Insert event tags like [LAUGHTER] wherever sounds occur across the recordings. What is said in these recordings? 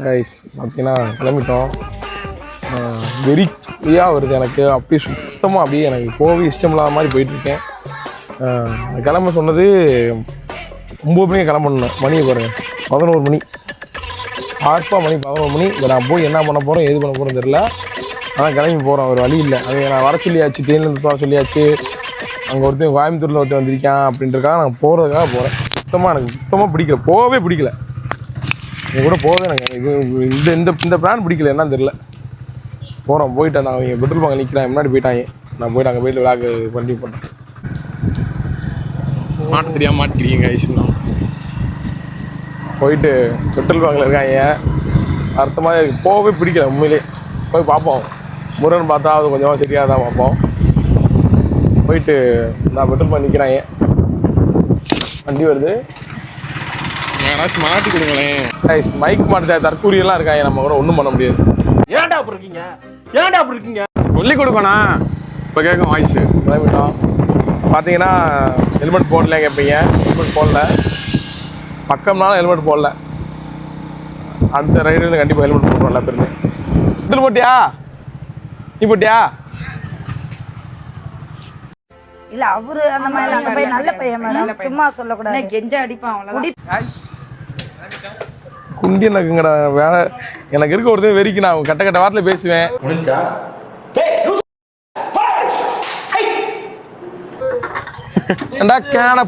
Guys பார்த்தீங்கன்னா கிளம்பிட்டோம். Very வெறியாக வருது எனக்கு. அப்படியே சுத்தமாக அப்படியே எனக்கு போகவே இஷ்டம் இல்லாத மாதிரி போயிட்டுருக்கேன். கிளம்ப சொன்னது ஒம்பது மணிக்கு கிளம்பணும். மணியை போகிறேன் பதினோரு மணி. ஆர்ப்பா மணி பதினோரு மணி. இப்போ நான் போய் என்ன பண்ண போகிறோம் எது பண்ண போகிறோம் தெரில ஆனால் கிளம்பி போகிறோம் ஒரு வழி இல்லை. அது நான் வர சொல்லியாச்சு ட்ரெயின்லேருந்து வர சொல்லியாச்சு. அங்கே ஒருத்தன் கோயம்புத்தூரில் ஒருத்தன் வந்திருக்கான் அப்படின்றக்காக நான் போகிறதுக்காக போகிறேன் சுத்தமாக எனக்கு சுத்தமாக பிடிக்கல. போகவே பிடிக்கல. இவங்க கூட போகவே எனக்கு இது இந்த இந்த இந்த பிளான் பிடிக்கல என்னன்னு தெரியல. போகிறோம் போயிட்டு நான் அவங்க பெட்ரோல் பங்க் நிற்கிறேன் முன்னாடி போயிட்டாங்க. நான் போயிட்டு அங்கே போயிட்டு விளாக் பண்ணி பண்ணேன் மாட்ட தெரியாம மாட்டிக்கிறீங்க ஐஸ்னா போயிட்டு பெட்ரோல் பங்கில் இருக்காங்க. அர்த்தமாக போகவே பிடிக்கல உண்மையிலே. போய் பார்ப்போம். முருகன் பார்த்தா அது கொஞ்சமாக சரியாக தான் பார்ப்போம். போயிட்டு நான் பெட்ரோல் பங்க் நிற்கிறாங்க வண்டி வருது. யாராச்சும் மாட்டி கொடுங்களேன். Guys, மைக் மாட்ட தற்கூரியெல்லாம் இருக்காங்க. நம்ம கூட ஒன்றும் பண்ண முடியாது. ஏன்டா அப்படி இருக்கீங்க? ஏன்டா அப்படி இருக்கீங்க? சொல்லி கொடுக்கணும். இப்போ கேட்கும் வாய்ஸ் கிளம்பிட்டோம் பார்த்தீங்கன்னா ஹெல்மெட் போடல கேட்பீங்க ஹெல்மெட் போடல. பக்கம்னாலும் ஹெல்மெட் போடல. அடுத்த ரைடில் கண்டிப்பாக ஹெல்மெட் போடுறோம் எல்லா பேருமே. இதில் போட்டியா? நீ போட்டியா? இல்ல அவரு அந்த மாதிரி அந்த பையன் நல்ல பையன் மேடம். சும்மா சொல்லக்கூடாது. கெஞ்ச அடிப்பான் அவ்வளவுதான். குண்டி எனக்குங்கடா வேலை எனக்கு இருக்க ஒருத்தன் வெறிக்கு நான் கட்ட கட்ட வாரத்தில் பேசுவேன். ஏண்டா கேன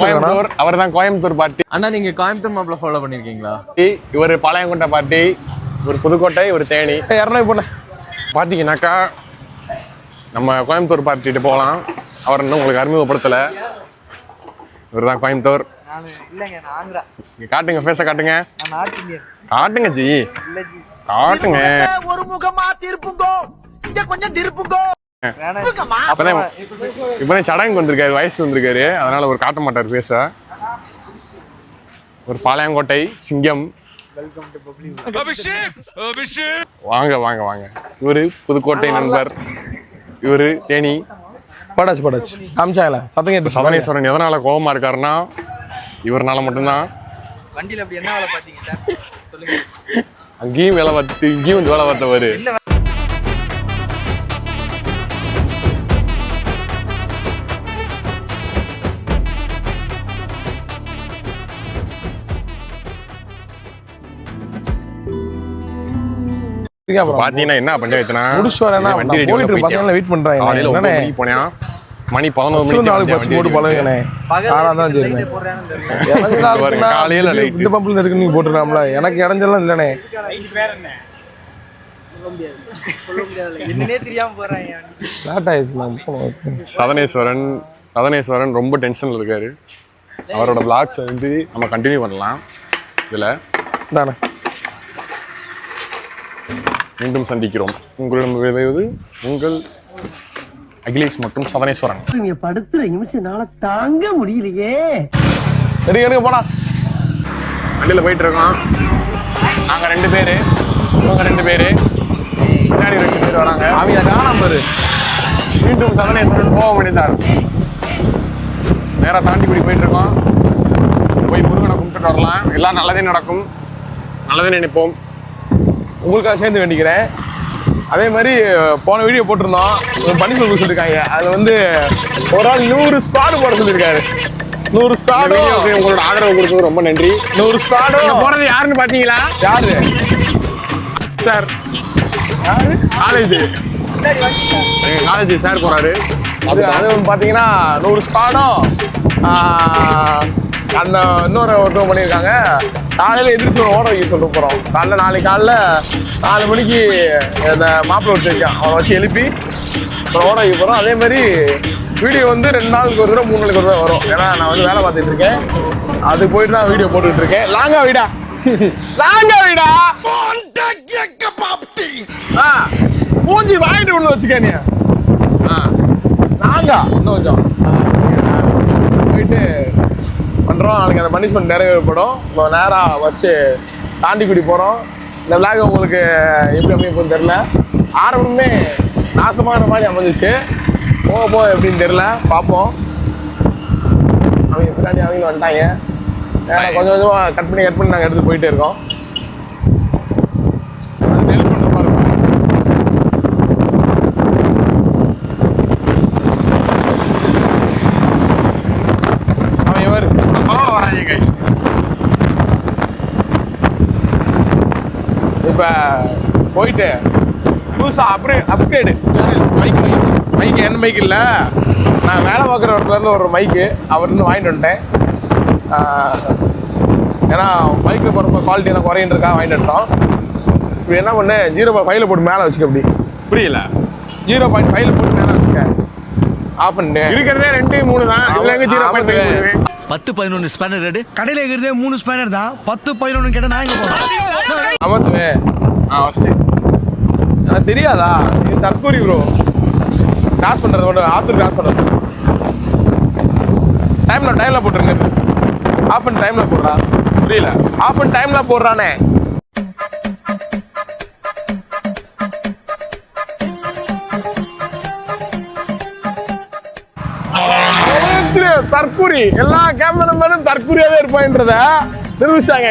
கோயம்புத்தூர் அவர் தான் கோயம்புத்தூர் பார்ட்டி அண்ணா நீங்க கோயம்புத்தூர் மாப்பிள்ள ஃபாலோ பண்ணிருக்கீங்களா? இவர் பாளையங்கோட்டை பார்ட்டி இவர் புதுக்கோட்டை இவர் தேனி. இரநூறு போனேன் பார்த்தீங்கன்னாக்கா நம்ம கோயம்புத்தூர் பார்ட்டிட்டு போகலாம். அவர் இன்னும் உங்களுக்கு அறிமுகப்படுத்தலை. இவர் தான் கோயம்புத்தூர் இங்க காட்டுங்க ஃபேஸை காட்டுங்க. காட்டுங்க ஜி. காட்டுங்க. ஒரு முகமா திருப்புங்கோ. இங்க கொஞ்சம் திருப்புங்கோ. இப்பதான் சடங்கு வந்திருக்காரு வயசு வந்திருக்காரு. அதனால ஒரு காட்ட மாட்டார் பேச ஒரு பாளையங்கோட்டை சிங்கம். வாங்க வாங்க வாங்க. இவரு புதுக்கோட்டை நண்பர். இவரு தேனி. படாச்சு படாச்சு காமிச்சாங்களே? சத்தம் கேட்டு சவனேஸ்வரன் எதனால கோபமா இருக்காருன்னா இவர்னால மட்டும்தான். வண்டியில அப்படி என்ன வேலை சொல்லுங்க. அங்கேயும் வேலை பார்த்து இங்கேயும் வந்து வேலை பார்த்தவர். பாத்தீங்கன்னா என்ன பஞ்சாயத்துனா முடிச்சு வரேன்னா வண்டி போயிட்டு பசங்களை வெயிட் பண்றாங்க காலையில ஒன்பது? மணிக்கு போனேன். மணி பதினோரு மணிக்கு நாலு பஸ் போட்டு பழகுங்கண்ணே ஆனா தான் இருக்குன்னா காலையில இந்த- பம்பில் இருக்கு நீங்க போட்டுருக்காம்ல எனக்கு இடைஞ்செல்லாம் சதனேஸ்வரன் சதனேஸ்வரன் ரொம்ப டென்ஷன்ல இருக்காரு. அவரோட பிளாக்ஸ் வந்து நம்ம கண்டினியூ பண்ணலாம். இதுல. தானே மீண்டும் சந்திக்கிறோம். உங்களிடம் விளைவது உங்கள் அகிலேஷ் மற்றும் சதனேஸ்வரன் நீங்க படுத்துற நிமிஷம்னால தாங்க முடியலையே. எடுங்க எடுங்க போனா வண்டியில போயிட்டு இருக்கோம். நாங்க ரெண்டு பேரு. இவங்க ரெண்டு பேரு. பின்னாடி ரெண்டு பேர் வராங்க. அவங்க காணாம பாரு மீண்டும் சதனேஸ்வரன் போக முடிந்தார் நேரா தாண்டிக்குடி போயிட்டு இருக்கோம். போய் முருகனை கும்பிட்டுட்டு வரலாம். எல்லாம் நல்லதே நடக்கும். நல்லதே நினைப்போம். உங்களுக்காக சேர்ந்து வேண்டிக்கிறேன். அதே மாதிரி போன வீடியோ போட்டிருந்தோம். சொல்ல சொல்லியிருக்காங்க அதில் வந்து ஒரு ஆள் நூறு ஸ்குவாடு போட சொல்லியிருக்காரு நூறு வீடியோக்கு உங்களோட ஆதரவு கொடுத்தது ரொம்ப நன்றி. நூறு ஸ்குவாடும் போறது யாருன்னு பாத்தீங்களா? யாரு? சார். யாரு? காலேஜ். காலேஜ் சார் போறாரு. அது அது பார்த்தீங்கன்னா நூறு ஸ்குவாடும் அந்த இன்னொரு ஒருத்தவங்க பண்ணியிருக்காங்க. காலையில் எந்திரிச்சு ஒரு ஓட வைக்க சொல்லிட்டு போகிறோம் காலைல நாளைக்கு காலைல நாலு மணிக்கு இந்த மாப்பிள்ளை வச்சுருக்கேன் அவனை வச்சு எழுப்பி அப்புறம் ஓட வைக்க போகிறோம் அதே மாதிரி வீடியோ வந்து ரெண்டு நாளுக்கு ஒரு தடவை மூணு நாளுக்கு ஒரு தடவை வரும். ஏன்னா நான் வந்து வேலை பார்த்துட்டு இருக்கேன். அது போயிட்டு நான் வீடியோ போட்டுட்டு இருக்கேன். லாங்கா வீடா? லாங்கா வீடா? ஆ மூஞ்சி வாங்கிட்டு ஒன்று வச்சுக்க நீ. ஆ நாங்கா இன்னும் கொஞ்சம் ஆ, போயிட்டு பண்ணுறோம் நாளைக்கு அந்த பனிஷ்மெண்ட் நிறைவேறப்படும். இப்போ நேராக ஃபஸ்ட்டு தாண்டிக்குடி போகிறோம் இந்த விளாக் உங்களுக்கு எப்படி அமைப்புன்னு தெரில ஆரம்பமே நாசமான மாதிரி அமைஞ்சிச்சு. போக போக எப்படின்னு தெரில பார்ப்போம். அவங்க பின்னாடி அவங்க வந்துட்டாங்க. கொஞ்சம் கொஞ்சமா கட் பண்ணி கட் பண்ணி நாங்க எடுத்து போயிட்டே இருக்கோம் அது நெல் பண்ற மாதிரி இருக்கும். அவன் இவர் வராங்க கைஸ் இப்ப போயிட்டு புதுசா upgrade upgrade channel mic mic mic என்ன மைக் இல்லை. நான் வேலை பார்க்குற இடத்துல ஒரு மைக்கு அவர்ந்து வாங்கிட்டு வந்துட்டேன். ஏன்னா மைக்கு போகிறப்ப குவாலிட்டி எனக்கு குறையின்னு இருக்கா வாங்கிட்டு வந்துட்டோம். இப்படி என்ன பண்ணு ஜீரோ பாயிண்ட் ஃபைவ்ல போட்டு மேலே வச்சுக்க அப்படி புரியல. ஜீரோ பாயிண்ட் ஃபைவ்ல போட்டு மேலே வச்சுக்க. ஆஃப் பண்ணு இருக்கிறதே ரெண்டு மூணு தான். இதுல எங்க ஜீரோ பாயிண்ட். பத்து பதினொன்று ஸ்பேனர் ரெடி கடையில இருக்கிறதே மூணு ஸ்பேனர் தான். பத்து பதினொன்று கேட்டா நான் எங்க போறேன் அமர்த்துவேன். ஆ ஃபர்ஸ்ட் எனக்கு தெரியாதா? இது தற்கூரி ப்ரோ கிராஸ் பண்ணுறது மட்டும் ஆத்தூர் கிராஸ் பண்ணுறது டைமில் டைமில் போட்டுருங்க. ஆஃப் அண்ட் டைமில் போடுறா. புரியல. ஆஃப் அண்ட் டைமில் போடுறானே. தற்கூரி. எல்லா கேமராமேனும் தற்கூரியாவே இருப்பான்றத நிரூபிச்சாங்க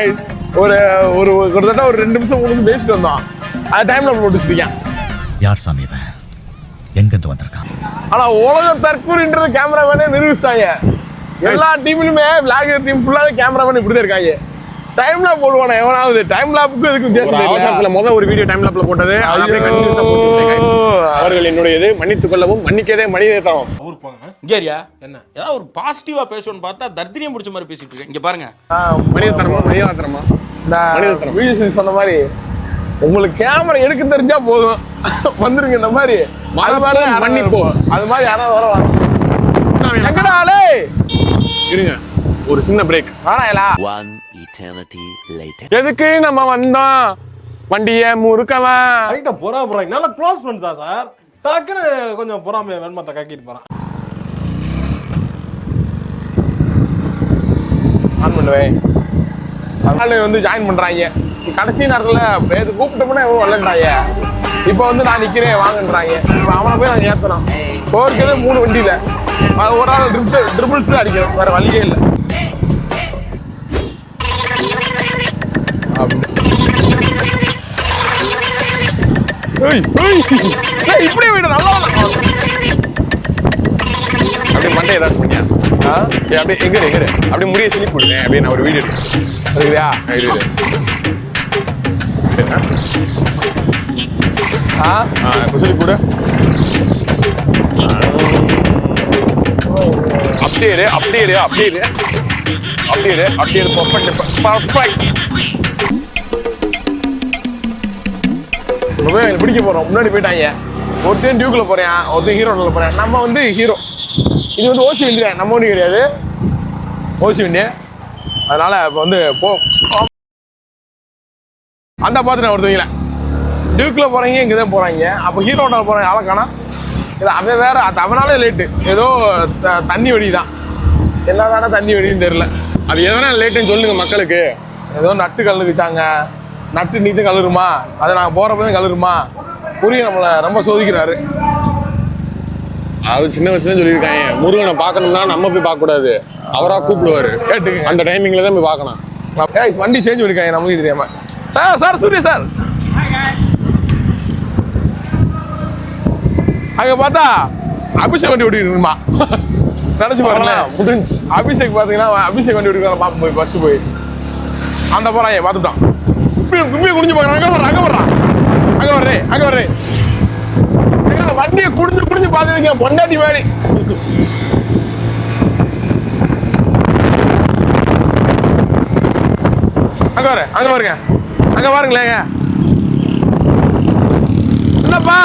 ஒரு ஒரு கிட்டத்தட்ட ஒரு ரெண்டு நிமிஷம் மூணு நிமிஷம் பேசிட்டு வந்தோம். அது டைம்ல போட்டு வச்சிருக்கேன். யார் சாமி இவன்? எங்கிருந்து வந்திருக்கான்? ஆனா உலக தற்கூரின்றது கேமராமேனே நிரூபிச்சிட்டாங்க. எல்லா டீம்லயுமே விளாகர் டீம் ஃபுல்லாவே கேமராமேன் இப்படி தான் இருக்காங்க. டைம்ல போடுவானே எவனாவது. டைம் லாப்புக்கு இதுக்கு வித்தியாசம் தெரியல. அவசரத்துல முத ஒரு வீடியோ டைம் லாப்ல போட்டது அதை அப்படியே guys. அவர்கள் என்னுடையது மன்னித்துக் கொள்ளவும் மன்னிக்கதே மனித தரம் இங்கேரியா என்ன? ஏதாவது ஒரு பாசிட்டிவா பேசணும்னு பார்த்தா தர்தினியம் பிடிச்ச மாதிரி பேசிட்டு இருக்கேன். இங்க பாருங்க. மனித தரமா மனித தரமா. விஜய் சொன்ன மாதிரி உங்களுக்கு கேமரா எடுக்க தெரிஞ்சா போதும். வந்துருங்க இந்த மாதிரி. மன்னிப்போம். அது மாதிரி யாராவது வரலாம் எங்கடா ஆளே? இருங்க ஒரு சின்ன பிரேக் லேட்டர் எதுக்கு நம்ம வந்தோம்? வண்டிய முறுக்கவன். ரைட்டா பொறா போறாங்க நல்லா க்ளோஸ் பண்ணிட்டா சார் டக்குன்னு கொஞ்சம் பொறாமைய வெண்மத்தை கக்கிட்டு போறான். ஆன் பண்ணுவேன் அதனால வந்து ஜாயின் பண்றாங்க. கடைசி நேரத்துல பேரு கூப்பிட்டோம்னா எவ்வளோ வரலன்றாங்க. இப்போ வந்து நான் நிக்கிறேன் வாங்கன்றாங்க. இப்போ அவனை போய் நான் ஏத்தணும் போர்க்கதே மூணு வண்டியில. ஒரு ஆள் ட்ரிபிள்ஸ் ட்ரிபிள்ஸ் அடிக்கணும். வேற வழியே இல்லை. இப்படியே விடு நல்லா அப்படியே மண்டை ஏதாச்சும் பண்ணியா? ஆ? அப்படியே எங்க எங்க அப்படியே முடிய சொல்லி போடுறேன் அப்படியே நான் ஒரு வீடியோ சரியா ஆ குசலி கூட அப்படியே இரு அப்படியே இரு அப்படியே இரு. அப்படியே இரு அப்படியே இரு. பர்ஃபெக்ட் இப்போ போய் எனக்கு பிடிக்க போகிறோம் முன்னாடி போயிட்டாங்க. ஒருத்தன் டியூக்கில் போகிறேன் ஒருத்தன் ஹீரோல போகிறேன் நம்ம வந்து ஹீரோ இது வந்து ஓசி வண்டி நம்ம வண்டி கிடையாது. ஓசி வண்டி அதனால் இப்போ வந்து போ அந்த பார்த்துட்டேன் ஒருத்தவங்கள டியூக்கில் போகிறீங்க இங்கே தான் போகிறாங்க அப்போ ஹீரோட போறாங்க ஆளை காணா? இது அவன் வேற அது அவனாலே லேட்டு ஏதோ த- தண்ணி வெடி தான் எல்லா தானே தண்ணி வெடின்னு தெரில அது எதனா லேட்டுன்னு சொல்லுங்க மக்களுக்கு. ஏதோ நட்டு கலந்துக்குச்சாங்க. நட்டு நீத்து கலருமா? அதை நாங்கள் போகிறப்ப கலருமா? புரிய நம்மளை ரொம்ப சோதிக்கிறாரு. அது சின்ன வயசுல சொல்லியிருக்காங்க. முருகனை பார்க்கணும்னா நம்ம போய் பார்க்க கூடாது அவரா கூப்பிடுவாரு. கேட்டுக்கங்க. அந்த டைமிங்ல தான் போய் பார்க்கணும். வண்டி சேஞ்ச் பண்ணிருக்காங்க நமக்கு தெரியாம. Sir sir Surya sir. அங்க பார்த்தா அபிஷேக் வண்டி ஓட்டிட்டு இருக்குமா? நினைச்சு பாருங்களேன். முடிஞ்சு. அபிஷேக் பாத்தீங்கன்னா அபிஷேக் வண்டி ஓட்டிருக்காங்க பாப்போம் போய் ஃபர்ஸ்ட் போய். அந்த போறாங்க பார்த்துட்டான் தும்பி குப்பியை குடிஞ்சு பார்க்கறான் அங்க வர்றான் அங்க வர்றான் அங்க வர்றே அங்க வர்றே. வண்டியை குடிஞ்சு குடிஞ்சு பார்த்துருக்கேன் பொண்டாட்டி மாதிரி. அங்க வர அங்க பாருங்க. அங்க பாருங்களேங்க என்னப்பா?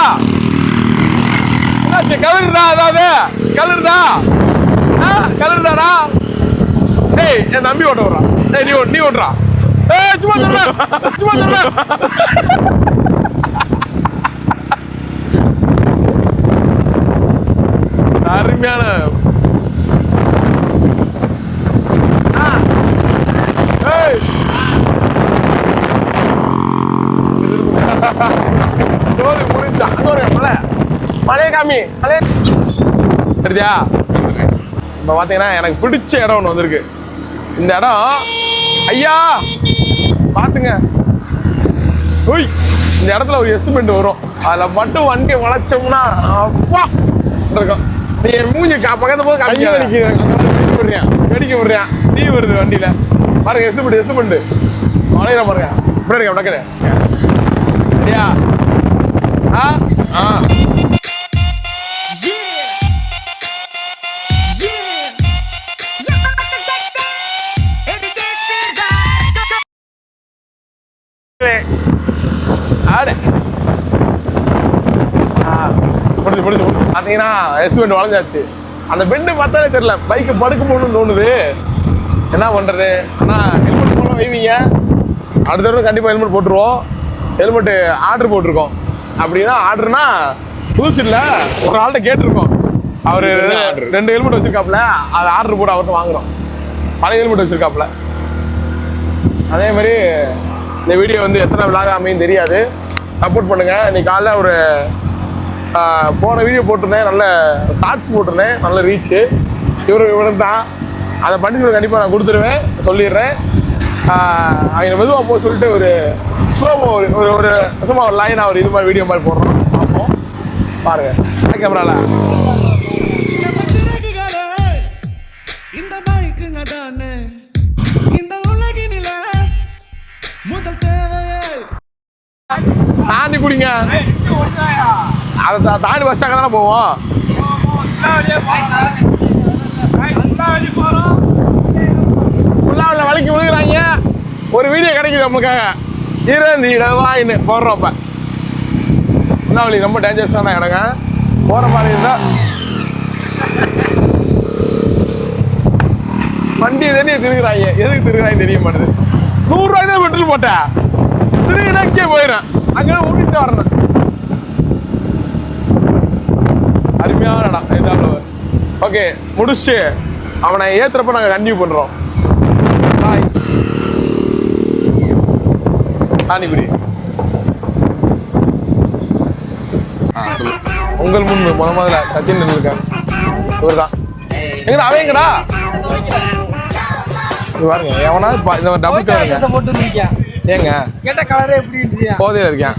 என்னாச்சு கலருதா அதாவது? கலருதா? ஆ கலருதாடா? டேய் என் தம்பி ஓட்ட விடுறான் டேய் நீ ஓட்டு நீ ஓட்டுறா. சும்மா சொல்றேன் சும்மா சொல்றேன் அருமையான ஆ. ஏய் ஜோலி முடிஞ்சா அங்க மலை மலையை காமி மலை சரியா இப்போ பார்த்தீங்கன்னா எனக்கு பிடிச்ச இடம் ஒன்று வந்திருக்கு இந்த இடம் ஐயா பாத்துங்க ஓய் இந்த இடத்துல ஒரு எஸ்மெண்ட் வரும். அதுல மட்டும் வண்டி வளைச்சோம்னா அப்பா இருக்கும் நீ என் மூஞ்சி பக்கத்துல போது கையை. வலிக்குது. விடுறேன் வெடிக்க விடுறேன் டீ வருது வண்டியில. பாருங்க எசுமெண்ட் எசுமெண்ட் வளையிற பாருங்க. இப்படி இருக்க விளக்குது சரியா ஆ? ஆ. பார்த்தீங்கன்னா எஸ்மெண்ட் வளைஞ்சாச்சு. அந்த பெண்டு பார்த்தாலே தெரியல. பைக்கு படுக்க போகணும்னு தோணுது. என்ன பண்ணுறது ஆனால் ஹெல்மெட் போட வைவீங்க. அடுத்த தடவை கண்டிப்பாக ஹெல்மெட் போட்டுருவோம். ஹெல்மெட்டு ஆர்டர் போட்டிருக்கோம். அப்படின்னா ஆர்டர்னா புதுசு இல்லை ஒரு ஆள்கிட்ட கேட்டிருக்கோம். அவர்? ரெண்டு ஹெல்மெட் வச்சிருக்காப்புல. அதை ஆர்டர் போட்டு அவர்கிட்ட வாங்குறோம். பழைய ஹெல்மெட் வச்சிருக்காப்புல. அதே மாதிரி இந்த வீடியோ வந்து எத்தனை விளாக அமையும் தெரியாது. சப்போர்ட் பண்ணுங்க. இன்னைக்கு காலைல ஒரு போன வீடியோ போட்டிருந்தேன். நல்ல ஷார்ட்ஸ் போட்டிருந்தேன். நல்ல ரீச்சு இவரு இவரும் தான். அதை பண்ணி கண்டிப்பாக நான் கொடுத்துருவேன். சொல்லிடுறேன். அவங்க மெதுவாக போக சொல்லிட்டு ஒரு ஸ்லோமோ ஒரு ஒரு ஒரு சும்மா ஒரு லைனாக ஒரு இது மாதிரி வீடியோ மாதிரி போடுறோம். பார்ப்போம். பாருங்க. கேமராவில் தாண்டி குடிங்க. அதை தாண்டி பஸ் ஸ்டாண்ட் தானே போவோம். உள்ளாவில் வலிக்கு விழுகிறாங்க. ஒரு வீடியோ கிடைக்குது நம்மளுக்காக இரண்டிடவாயின்னு போடுறோம் இப்போ ஃபுல்லாவளி ரொம்ப டேஞ்சரஸான இடங்க. போகிற மாதிரி இருந்தால் வண்டி தானே திருகிறாங்க. எதுக்கு திருகிறாங்க தெரிய மாட்டேது. நூறுரூவாய் தான் பெட்ரோல் போட்டேன். திருகிடக்கே போயிடும். அங்கே ஓட்டிட்டு வரணும். அருமையான இடம். இதால ஓகே முடிச்சுட்டு அவனை ஏத்துறப்ப நாங்கள் கண்டினியூ பண்ணுறோம் பாய் தானிக்குடி ஆ சொல்லு. உங்கள் முன் முத முதல்ல சச்சின் டெண்டுல்கர் இவர் தான் எங்கடா அவன் எங்கடா? பாருங்க எவனாவது பா- இந்த டபுள் கலருங்க ஏங்க? கேட்ட கலரே எப்படி போதையில இருக்கேன்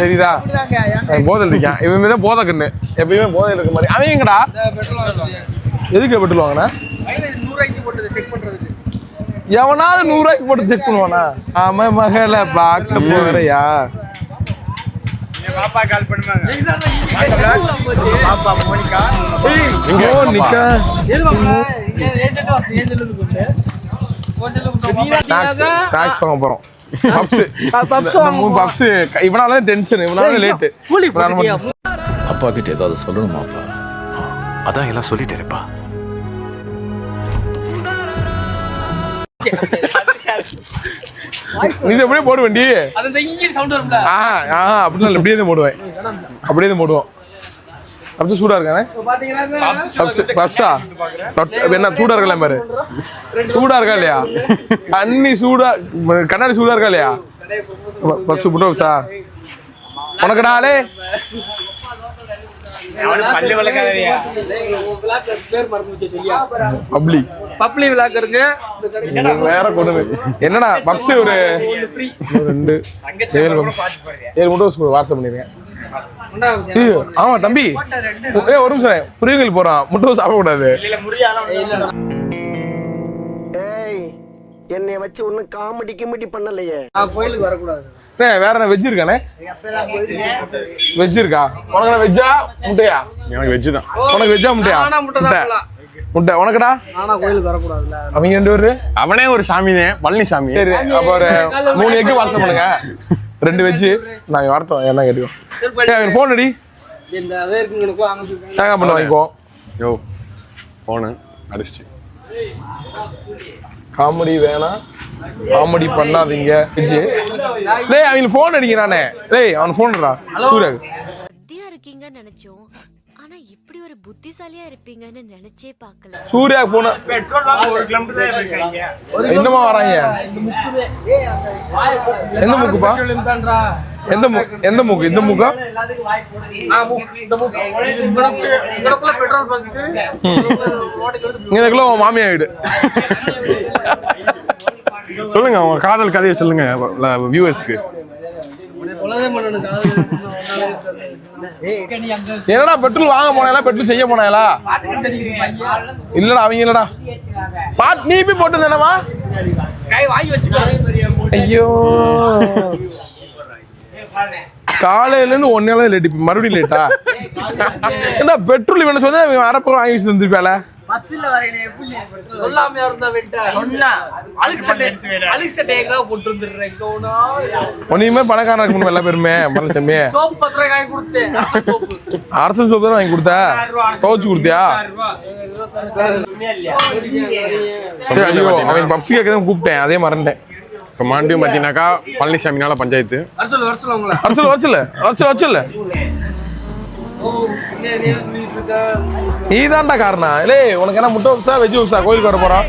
தெரியுதா அவன் போதையில் இருக்கான் இவன் தான் போதை கண்ணு எப்பயுமே போதையில் இருக்க மாதிரி அவன் எங்கடா பெட்ரோல் எதுக்கு பெட்ரோல் வாங்கினா நூறுரூவாய்க்கு எவனாவது நூறு ரூபாய்க்கு போட்டு செக் பண்ணுவானா ஆமா மகள பார்க்க போறியா இங்க நிக்கா ஸ்நாக்ஸ் ஸ்நாக்ஸ் வாங்க போறோம் பப்ஸ் Puffs பப்ஸ் இவனால டென்ஷன் இவனால லேட் அப்பா கிட்ட ஏதாவது சொல்லணுமாப்பா அதான் எல்லாம் சொல்லிட்டேப்பா இதை அப்படியே போடு வண்டி அந்த இன்ஜின் சவுண்ட் வரும்ல. ஆ ஆ அப்படிதான் இல்ல, அப்படியே தான் போடுவேன். அப்படியே தான் போடுவோம். பப்ஸ் சூடா இருக்கானே? பப்ஸ் என்ன சூடா இருக்கல பாரு. சூடா இருக்கா இல்லையா? தண்ணி சூடா கண்ணாடி சூடா இருக்கா இல்லையா? பப்ஸ் புட்டு பப்ஸா? உனக்குடாலே என்னடா பப்ஸ் ஒரு ரெண்டு. வாட்ஸ்அப் பண்ணிருக்கேன். ஆமா தம்பி. ஏ ஒரு நிமிஷம் புரியங்கள் போறான் முட்டை சாப்பிடக்கூடாது. ஏய் என்னைய வச்சு ஒன்னும் காமெடி கிமெடி பண்ணலையே. கோயிலுக்கு வரக்கூடாது. ஏ வேற என்ன வெஜ் இருக்கானே? வெஜ் இருக்கா? உனக்கு வெஜ்ஜா முட்டையா? எனக்கு வெஜ் தான். உனக்கு வெஜ்ஜா முட்டையா? நானா முட்டை உனக்குடா? ஆனா கோயிலுக்கு வரக்கூடாதுல்ல. அவங்க ரெண்டு பேரு? அவனே ஒரு சாமினே பழனிசாமி. சரி அப்போ ஒரு மூணு எக்கு வாட்ஸ்அப் பண்ணுங்க. [LAUGHS] ரெண்டு வெஜ் நாங்க வரட்டும் என்ன கேட்டுக்கோம் ஃபோன் அடி. தேங்காய் பண்ண வாங்கிக்குவோம் யோ போனு அடிச்சிட்டு. காமெடி வேணாம் காமெடி பண்ணாதீங்க. வெஜ். டேய் அவங்களுக்கு ஃபோன் அடிக்கிறானே. டேய் அவன் ஃபோன்டா சூர்யா. புத்தியா இருக்கீங்கன்னு நினைச்சோம். ஆனா இப்படி ஒரு புத்திசாலியா இருப்பீங்கன்னு நினைச்சே பார்க்கல. சூர்யா போன என்னமா வராங்க? எந்த முக்குப்பா? எந்த மூக்கு எந்த மூக்கு? இந்த மூக்கா? இதுக்குள்ள உன் மாமியா வீடு. சொல்லுங்க உங்க காதல் கதையை சொல்லுங்க வியூவர்ஸ்க்கு என்னடா பெட்ரோல் வாங்க போனாங்களா பெட்ரோல் செய்ய போனாங்களா இல்லடா அவங்க இல்லடா. பாட் நீ போய் போட்டு தானமா கை வாங்கி வச்சுக்கோ ஐயோ காலையில இருந்து ஒன்னே லேட் மறுபடியும் லேட்டா என்ன பெட்ரோல் இவன சொன்னா இவன் அரப்பு வாங்கி வச்சு தந்திருப்பால பஸ்ல வரேனே எப்படி சொல்லாம இருந்தா வெட்ட? சொன்னா. அழுக்கு சட்டை அழுக்கு சட்டை எங்கடா போட்டு வந்துடுறேன் கவுனா? ஒன்னையுமே பணக்காரன் இருக்கணும் எல்லா பேருமே. பழசமே சோப்பு பத்திரம் காய் கொடுத்தேன். சோப்பு [LAUGHS] அரசு சோப்பு தானே வாங்கி கொடுத்த? துவச்சு கொடுத்தியா? ஐயோ அவன் பப்சி கேட்க கூப்பிட்டேன் அதே மறந்துட்டேன் இப்போ மாண்டியும் பார்த்தீங்கன்னாக்கா பழனிசாமினால பஞ்சாயத்து. வர சொல்லு வர சொல்லு உங்களை அரசல் வரச்சல நீ தான்டா காரணம். இல்லே உனக்கு என்ன முட்டை உப்ஸா வெஜ் உப்ஸா கோயிலுக்கு வர போறான்